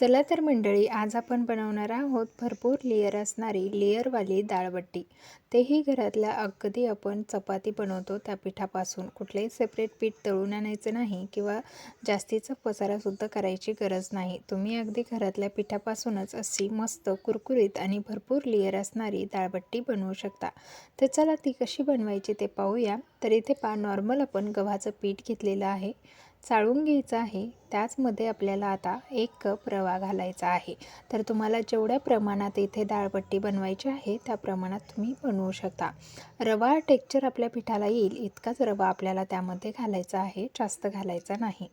चला तर मंडळी आज आपण बनवणार आहोत भरपूर लेअर असणारी लेअरवाली डाळबट्टी तेही घरातल्या अगदी आपण चपाती बनवतो त्या पिठापासून. कुठलेही सेपरेट पीठ तळून आणायचं नाही किंवा जास्तीचा पसारासुद्धा करायची गरज नाही. तुम्ही अगदी घरातल्या पिठापासूनच अशी मस्त कुरकुरीत आणि भरपूर लेयर असणारी डाळबट्टी बनवू शकता. तर चला ती कशी बनवायची ते पाहूया. तर इथे पा नॉर्मल आपण गव्हाचं पीठ घेतलेलं आहे. चाळून घ्यायचं आहे त्याचमध्ये आपल्याला आता एक कप रवा घालायचा आहे. तर तुम्हाला जेवढ्या प्रमाणात इथे डाळपट्टी बनवायची आहे त्या प्रमाणात तुम्ही बनवू शकता. रवा टेक्चर आपल्या पिठाला येईल इतकाच रवा आपल्याला त्यामध्ये घालायचा आहे जास्त घालायचा नाही.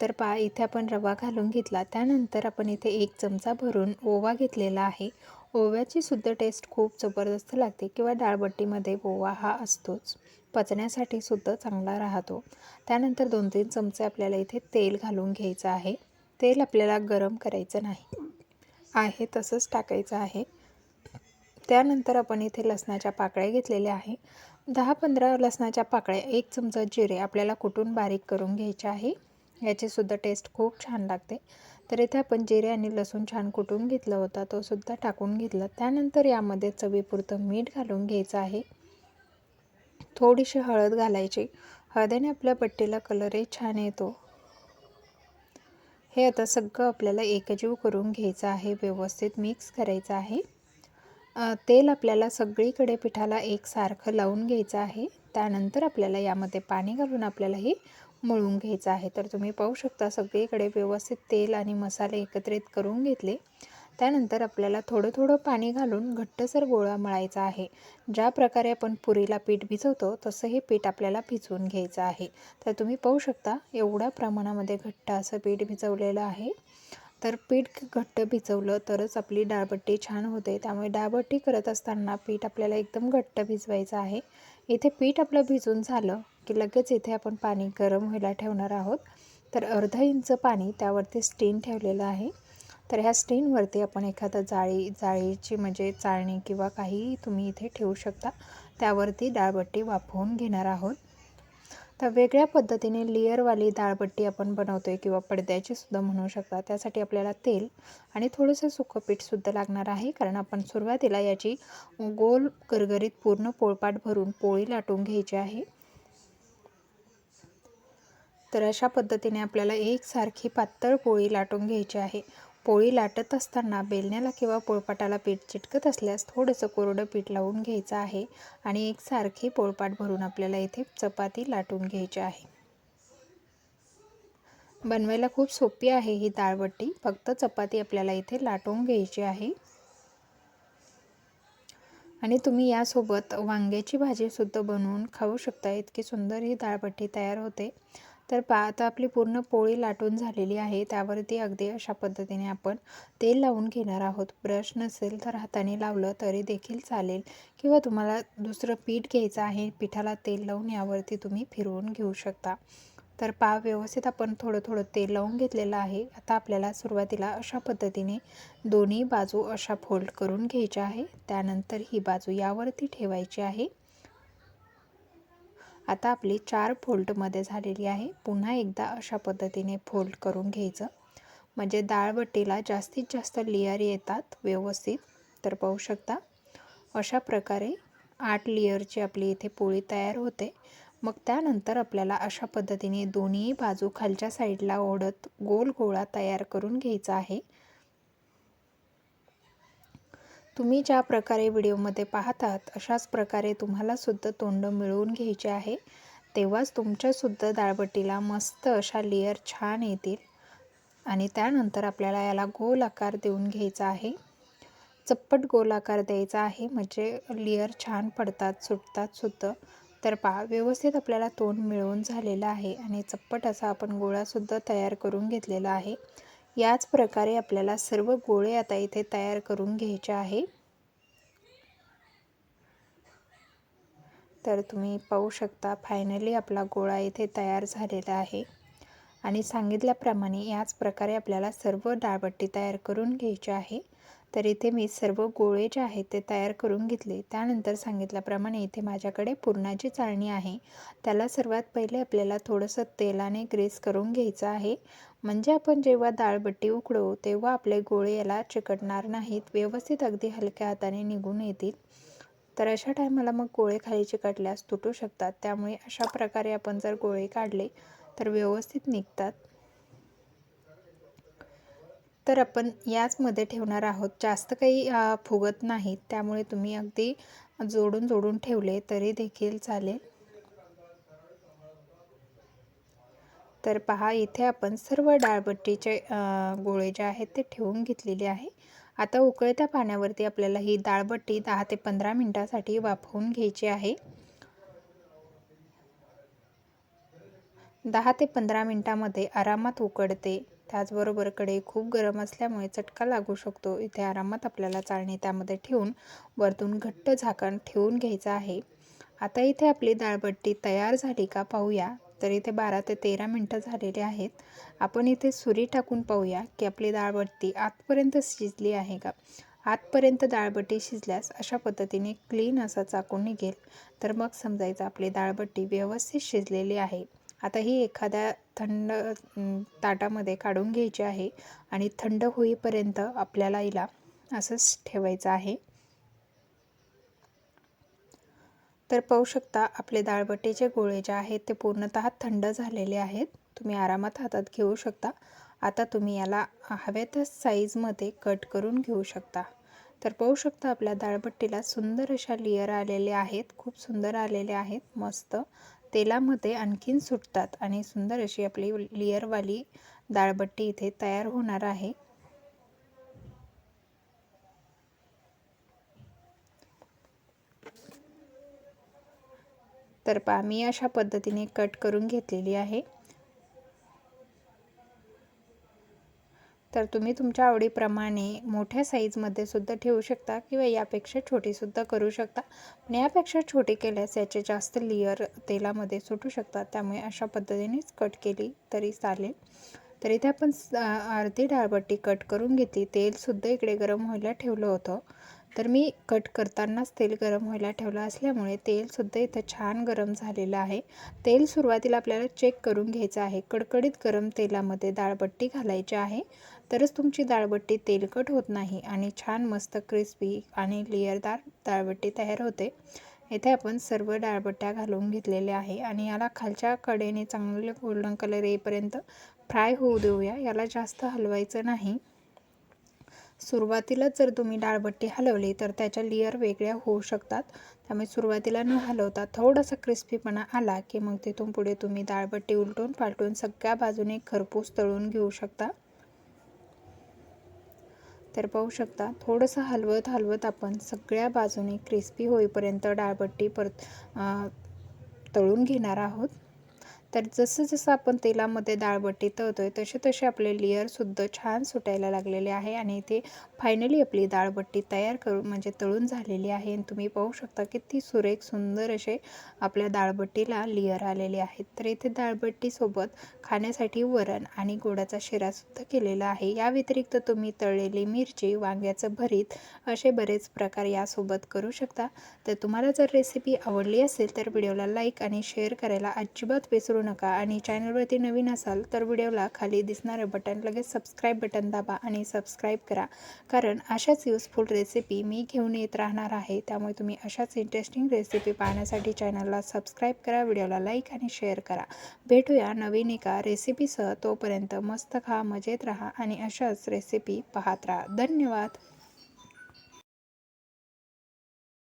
तर पा इथे आपण रवा घालून घेतला. त्यानंतर आपण इथे एक चमचा भरून ओवा घेतलेला आहे. ओव्याची सुद्धा टेस्ट खूप जबरदस्त लागते किंवा डाळबट्टीमध्ये ओवा हा असतोच. पचण्यासाठी सुद्धा चांगला राहतो. त्यानंतर दोन तीन चमचे आपल्याला इथे तेल घालून घ्यायचं आहे. तेल आपल्याला गरम करायचं नाही. आहे तसंच टाकायचं आहे. त्यानंतर आपण इथे लसणाच्या पाकळ्या घेतलेल्या आहे. दहा पंधरा लसणाच्या पाकळ्या एक चमचा जिरे आपल्याला कुठून बारीक करून घ्यायचे आहे याचीसुद्धा टेस्ट खूप छान लागते. तर इथे आपण जिरे आणि लसूण छान कुटून घेतला होता तो सुद्धा टाकून घेतला. त्यानंतर यामध्ये चवीपुरतं मीठ घालून घ्यायचं आहे. थोडीशी हळद घालायची. हळदीने आपल्या पट्टीला कलरही छान येतो. हे आता सगळं आपल्याला एकजीव करून घ्यायचं आहे. व्यवस्थित मिक्स करायचं आहे. तेल आपल्याला सगळीकडे पिठाला एकसारखं लावून घ्यायचं आहे. त्यानंतर आपल्याला यामध्ये पाणी घालून आपल्याला हे मळून घ्यायचं आहे. तर तुम्ही पाहू शकता सगळीकडे व्यवस्थित तेल आणि मसाले एकत्रित करून घेतले. त्यानंतर आपल्याला थोडं थोडं पाणी घालून घट्टसर गोळा मळायचा आहे. ज्या प्रकारे आपण पुरीला पीठ भिजवतो तसं हे पीठ आपल्याला भिजवून घ्यायचं आहे. तर तुम्ही पाहू शकता एवढ्या प्रमाणामध्ये घट्ट असं पीठ भिजवलेलं आहे. तर पीठ घट्ट भिजवलं तरच आपली डाळबट्टी छान होते. त्यामुळे डाळबट्टी करत असताना पीठ आपल्याला एकदम घट्ट भिजवायचं आहे. इथे पीठ आपलं भिजून झालं की लगेच इथे आपण पाणी गरम व्हायला ठेवणार आहोत. तर अर्धा इंच पाणी त्यावरती स्टीन ठेवलेलं आहे. तर ह्या स्टेनवरती आपण एखादं जाळी जाळीची म्हणजे चाळणी किंवा काही तुम्ही इथे ठेवू शकता. त्यावरती डाळबट्टी वाफवून घेणार आहोत. तर वेगळ्या पद्धतीने लेअरवाली डाळबट्टी आपण बनवतो आहे किंवा पडद्याची सुद्धा म्हणू शकता. त्यासाठी आपल्याला तेल आणि थोडंसं सुकं पीठसुद्धा लागणार आहे. कारण आपण सुरुवातीला याची गोल गरगरीत पूर्ण पोळपाट भरून पोळी लाटून घ्यायची आहे. तर अशा पद्धतीने आपल्याला एकसारखी पातळ पोळी लाटून घ्यायची आहे. पोळी लाटत असताना बेलण्याला किंवा पोळपाटाला पीठ चिटकत असल्यास थोडंसं कोरडं पीठ लावून घ्यायचं आहे आणि एकसारखी पोळपाट भरून आपल्याला इथे चपाती लाटून घ्यायची आहे. बनवायला खूप सोपी आहे ही दाळबट्टी फक्त चपाती आपल्याला इथे लाटून घ्यायची आहे. आणि तुम्ही यासोबत वांग्याची भाजीसुद्धा बनवून खाऊ शकता. इतकी सुंदर ही दाळबट्टी तयार होते. तर पा आता आपली पूर्ण पोळी लाटून झालेली आहे. त्यावरती अगदी अशा पद्धतीने आपण तेल लावून घेणार आहोत. ब्रश नसेल तर हाताने लावलं तरी देखील चालेल. किंवा तुम्हाला दुसरं पीठ घ्यायचं आहे पिठाला तेल लावून यावरती तुम्ही फिरवून घेऊ शकता. तर पा व्यवस्थित आपण थोडं थोडं तेल लावून घेतलेलं आहे. आता आपल्याला सुरुवातीला अशा पद्धतीने दोन्ही बाजू अशा फोल्ड करून घ्यायच्या आहे. त्यानंतर ही बाजू यावरती ठेवायची आहे. आता आपली चार फोल्डमध्ये झालेली आहे. पुन्हा एकदा अशा पद्धतीने फोल्ड करून घ्यायचं. म्हणजे डाळबट्टीला जास्तीत जास्त लेअर येतात व्यवस्थित तर पाहू शकता. अशा प्रकारे आठ लेअरची आपली इथे पोळी तयार होते. मग त्यानंतर आपल्याला अशा पद्धतीने दोन्ही बाजू खालच्या साईडला ओढत गोल गोळा तयार करून घ्यायचा आहे. तुम्ही ज्या प्रकारे व्हिडिओमध्ये पाहतात अशाच प्रकारे तुम्हालासुद्धा तोंड मिळवून घ्यायचे आहे. तेव्हाच तुमच्यासुद्धा दाळबट्टीला मस्त अशा लेअर छान येतील. आणि त्यानंतर आपल्याला याला गोल आकार देऊन घ्यायचा आहे. चप्पट गोल आकार द्यायचा आहे म्हणजे लेअर छान पडतात सुटतात सुद्धा तर पहा व्यवस्थित आपल्याला तोंड मिळवून झालेलं आहे. आणि चप्पट असा आपण गोळासुद्धा तयार करून घेतलेला आहे. याच प्रकारे आपल्याला सर्व गोळे आता इथे तयार करून घ्यायचे आहे. तर तुम्ही पाहू शकता फायनली आपला गोळा इथे तयार झालेला आहे. आणि सांगितल्याप्रमाणे याच प्रकारे आपल्याला सर्व डाळबट्टी तयार करून घ्यायची आहे. तर इथे मी सर्व गोळे जे आहेत ते तयार करून घेतले. त्यानंतर सांगितल्याप्रमाणे इथे माझ्याकडे पुरणाची चाळणी आहे. त्याला सर्वात पहिले आपल्याला थोडंसं तेलाने ग्रेस करून घ्यायचं आहे. म्हणजे आपण जेव्हा डाळबट्टी उकडवू तेव्हा आपले गोळे याला चिकटणार नाहीत व्यवस्थित अगदी हलक्या हाताने निघून येतील. तर अशा टायमाला मग गोळे खाली चिकटल्यास तुटू शकतात. त्यामुळे अशा प्रकारे आपण जर गोळे काढले तर व्यवस्थित निघतात. तर आपण याचमध्ये ठेवणार आहोत. जास्त काही फुगत नाहीत त्यामुळे तुम्ही अगदी जोडून जोडून ठेवले तरी देखील चालेल. तर पहा इथे आपण सर्व डाळबट्टीचे गोळे जे आहेत ते ठेवून घेतलेले आहे. आता उकळत्या पाण्यावरती आपल्याला ही डाळबट्टी दहा ते पंधरा मिनटासाठी वाफवून घ्यायची आहे. दहा ते पंधरा मिनटामध्ये आरामात उकडते त्याचबरोबरकडे खूप गरम असल्यामुळे चटका लागू शकतो. इथे आरामात आपल्याला चाळणी त्यामध्ये ठेवून वरतून घट्ट झाकण ठेवून घ्यायचं आहे. आता इथे आपली दाळबट्टी तयार झाली का पाहूया. तर इथे बारा ते तेरा मिनटं झालेली आहेत. आपण इथे सुरी टाकून पाहूया की आपली दाळबट्टी आतपर्यंत शिजली आहे का? आतपर्यंत दाळबट्टी शिजल्यास अशा पद्धतीने क्लीन असा चाकून निघेल. तर मग समजायचं आपली दाळबट्टी व्यवस्थित शिजलेली आहे. आता ही एखाद्या थंड ताटामध्ये काढून घ्यायची आहे आणि थंड होईपर्यंत आपल्याला हिला असंच ठेवायचं आहे. तर पाहू शकता आपले दाळबट्टीचे गोळे जे आहेत ते पूर्णतः थंड झालेले आहेत. तुम्ही आरामात हातात घेऊ शकता. आता तुम्ही याला हव्या त्या साईजमध्ये कट करून घेऊ शकता. तर पाहू शकता आपल्या दाळबट्टीला सुंदर अशा लेयर आलेले आहेत. खूप सुंदर आलेले आहेत. मस्त. तेलामध्ये आणखीन सुटतात आणि सुंदर अशी आपली लेअरवाली दाळबट्टी इथे तयार होणार आहे. तर पा मी अशा पद्धतीने कट करून घेतलेली आहे. तर तुम्ही तुमच्या आवडीप्रमाणे मोठ्या साईजमध्ये सुद्धा ठेवू शकता किंवा यापेक्षा छोटीसुद्धा करू शकता. पण यापेक्षा छोटी केल्यास याचे जास्त लिअर तेलामध्ये सुटू शकतात. त्यामुळे अशा पद्धतीनेच कट केली तरी चालेल. तर इथे आपण अर्धी डाळबट्टी कट करून घेतली. तेलसुद्धा इकडे गरम व्हायला ठेवलं होतं. तर मी कट करतानाच तेल गरम व्हायला ठेवलं असल्यामुळे तेलसुद्धा इथं छान गरम झालेलं आहे. तेल सुरुवातीला आपल्याला चेक करून घ्यायचं आहे. कडकडीत गरम तेलामध्ये दाळबट्टी घालायची आहे. तरच तुमची दाळबट्टी तेलकट होत नाही आणि छान मस्त क्रिस्पी आणि लेअरदार दाळबट्टी तयार होते. येथे आपण सर्व डाळबट्ट्या घालून घेतलेल्या आहे आणि याला खालच्या कडेने चांगले गोल्डन कलर येईपर्यंत फ्राय होऊ देऊया. याला जास्त हलवायचं नाही. सुरुवातीला जर तुम्ही डाळबट्टी हलवली तर त्याच्या लेअर वेगळ्या होऊ शकतात. त्यामुळे सुरुवातीला न हलवता थोडासा क्रिस्पीपणा आला की मग तिथून पुढे तुम्ही डाळबट्टी उलटून पालटून सगळ्या बाजूने खरपूस तळून घेऊ शकता. तर पाहू शकता थोडंसं हलवत हलवत आपण सगळ्या बाजूने क्रिस्पी होईपर्यंत डाळबट्टी परत तळून घेणार आहोत. तर जसं जसं आपण तेलामध्ये डाळबट्टी तळतो आहे तसे तसे आपले लेअरसुद्धा छान सुटायला लागलेले आहे आणि इथे फायनली आपली डाळबट्टी तयार करून म्हणजे तळून झालेली आहे. आणि तुम्ही पाहू शकता किती सुरेख सुंदर असे आपल्या डाळबट्टीला लेअर आलेले आहेत. तर इथे डाळबट्टीसोबत खाण्यासाठी वरण आणि गोडाचा शिरासुद्धा केलेला आहे. या व्यतिरिक्त तुम्ही तळलेली मिरची वांग्याचं भरीत असे बरेच प्रकार यासोबत करू शकता. तर तुम्हाला जर रेसिपी आवडली असेल तर व्हिडिओला लाईक आणि शेअर करायला अजिबात विसरू नका आणि चॅनलवरती नवीन असाल तर व्हिडिओला खाली दिसणारं बटन लगेच सबस्क्राईब बटन दाबा आणि सबस्क्राईब करा. कारण अशाच युजफुल रेसिपी मी घेऊन येत राहणार आहे. त्यामुळे तुम्ही अशाच इंटरेस्टिंग रेसिपी पाहण्यासाठी चॅनलला सबस्क्राईब करा व्हिडिओला लाईक आणि शेअर करा. भेटूया नवीन एका रेसिपीसह तोपर्यंत मस्त खा मजेत राहा आणि अशाच रेसिपी पाहत राहा. धन्यवाद.